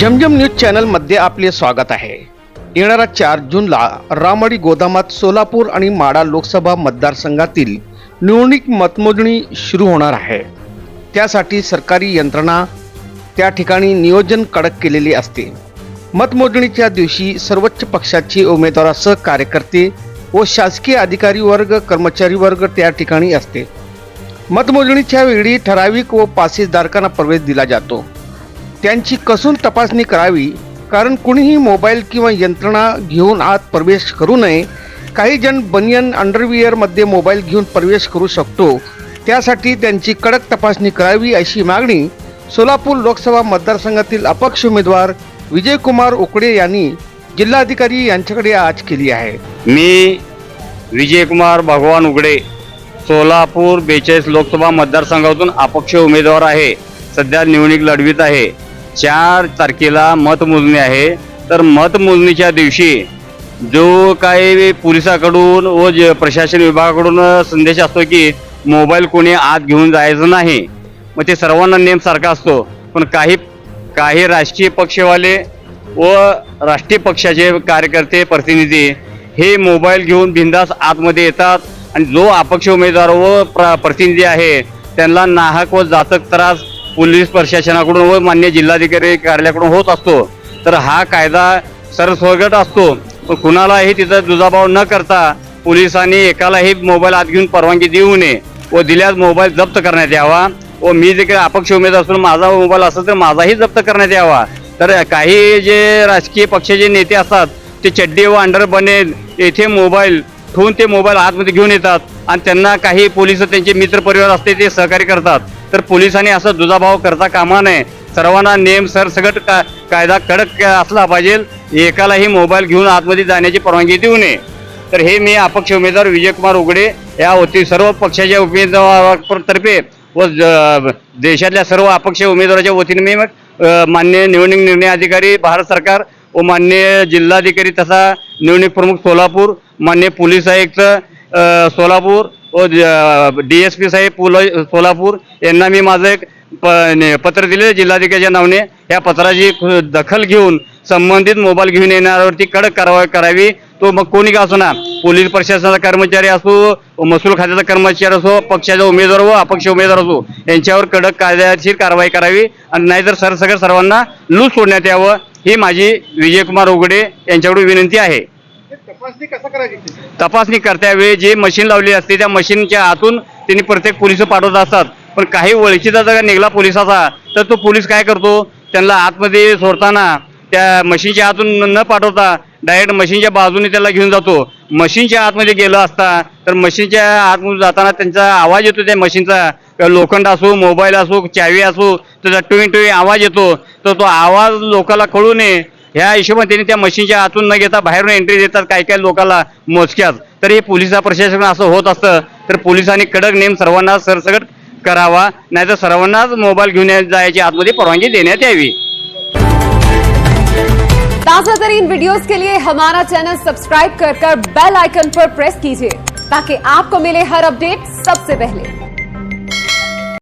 जमजम news चॅनलमध्ये आपले स्वागत आहे. येणाऱ्या चार जूनला रामडी गोदामात सोलापूर आणि माडा लोकसभा मतदारसंघातील निवडणूक मतमोजणी सुरू होणार आहे. त्यासाठी सरकारी यंत्रणा त्या ठिकाणी नियोजन कडक केलेली असते. मतमोजणीच्या दिवशी सर्वोच्च पक्षाचे उमेदवारासह कार्यकर्ते व शासकीय अधिकारी वर्ग कर्मचारी वर्ग त्या ठिकाणी असते. मतमोजणीच्या वेळी ठराविक व पासेसधारकांना प्रवेश दिला जातो. त्यांची कसून तपासणी करावी कारण कुणीही मोबाईल किंवा यंत्रणा घेऊन आत प्रवेश करू नये. काही जण बनियन अंडरवियरमध्ये मोबाईल घेऊन प्रवेश करू शकतो. त्यासाठी त्यांची कडक तपासणी करावी अशी मागणी सोलापूर लोकसभा मतदारसंघातील अपक्ष उमेदवार विजयकुमार उकडे यांनी जिल्हाधिकारी यांच्याकडे आज केली आहे. मी विजयकुमार भगवान उघडे सोलापूर बेचाळीस लोकसभा मतदारसंघातून अपक्ष उमेदवार आहे. सध्या निवडणूक लढवित आहे. चार तारखेला मतमोजणी आहे. तर मतमोजणीच्या दिवशी जो काही पोलिसाकडून व ज प्रशासन विभागाकडून संदेश असतो की मोबाईल कोणी आत घेऊन जायचं नाही मग ते सर्वांना नेम सारखा असतो. पण काही काही राष्ट्रीय पक्षवाले व राष्ट्रीय पक्षाचे कार्यकर्ते प्रतिनिधी हे मोबाईल घेऊन बिंदास आतमध्ये येतात आणि जो अपक्ष उमेदवार व प्र प्रतिनिधी आहे त्यांना नाहक व जातक त्रास पोलीस प्रशासनाकडून व मान्य जिल्हाधिकारी कार्यालयाकडून होत असतो. तर हा कायदा सरस्वगट असतो. पण कुणालाही तिचा दुजाभाव न करता पोलिसांनी एकालाही मोबाईल आत घेऊन परवानगी देऊ नये व दिल्यास मोबाईल जप्त करण्यात यावा व मी देखील अपक्ष उमेदवार असून माझा मोबाईल असेल तर माझाही जप्त करण्यात यावा. तर काही जे राजकीय पक्षाचे नेते असतात ते चड्डी व अंडर बनेल येथे मोबाईल ठेवून ते मोबाईल आतमध्ये घेऊन येतात आणि त्यांना काही पोलीस त्यांचे मित्र परिवार असते ते सहकार्य करतात. तर पोलिसांनी असं दुजाभाव करता कामा नये. सर्वांना नेम सरसगट का कायदा कडक असला पाहिजे. एकालाही मोबाईल घेऊन आतमध्ये जाण्याची परवानगी देऊ नये. तर हे मी अपक्ष उमेदवार विजयकुमार उघडे या वती सर्व पक्षाच्या उमेदवारातर्फे व ज- देशातल्या सर्व अपक्ष उमेदवाराच्या वतीने मी मान्य निवडणूक निर्णय अधिकारी भारत सरकार व मान्य जिल्हाधिकारी तसा निवडणूक प्रमुख सोलापूर मान्य पोलीस आयुक्त सोलापूर डी एस पी साहेब पुल सोलापूर यांना मी माझं एक प ने- पत्र दिले जिल्हाधिकाऱ्याच्या नावाने. या पत्राची दखल घेऊन संबंधित मोबाईल घेऊन येणाऱ्यावरती कडक कारवाई करावी. तो मग कोणी का असो ना पोलीस प्रशासनाचा कर्मचारी असो महसूल खात्याचा कर्मचारी असो पक्षाचा उमेदवार व अपक्ष उमेदवार असो यांच्यावर कडक कायद्याशीर कारवाई करावी. आणि नाहीतर सरसकट सर्वांना लूज सोडण्यात यावं ही माझी विजयकुमार उघडे यांच्याकडून विनंती आहे. तपासणी कसं करायची? तपासणी करत्यावेळी जे मशीन लावली असते त्या मशीनच्या आतून त्यांनी प्रत्येक पोलीस पाठवत असतात. पण काही ओळखीचा जर निघला पोलिसाचा तर तो पोलीस काय करतो? त्यांना आतमध्ये सोडताना त्या मशीनच्या आतून न पाठवता डायरेक्ट मशीनच्या बाजूने त्याला घेऊन जातो. मशीनच्या आतमध्ये गेलं असता तर मशीनच्या आतमध्ये जाताना त्यांचा आवाज येतो त्या मशीनचा. लोखंड असो मोबाईल असो चावी असो त्याचा टुई टुई आवाज येतो. तर तो आवाज लोकाला कळू नये. ह्या हिशोबाने त्यांनी त्या मशीनच्या आतून न घेता बाहेरून एंट्री देतात काही काही लोकांना मोजक्यात. तर हे पोलिसा प्रशासन असं होत असतं. तर पोलिसांनी कडक नेम सर्वांना सरसकट करावा. नाहीतर सर्वांनाच मोबाईल घेऊन जायची आतमध्ये परवानगी देण्यात यावी. ताजा तरीन वीडियोस के लिए हमारा चैनल सब्सक्राइब कर कर बेल आइकन पर प्रेस कीजिए ताकि आपको मिले हर अपडेट सबसे पहले।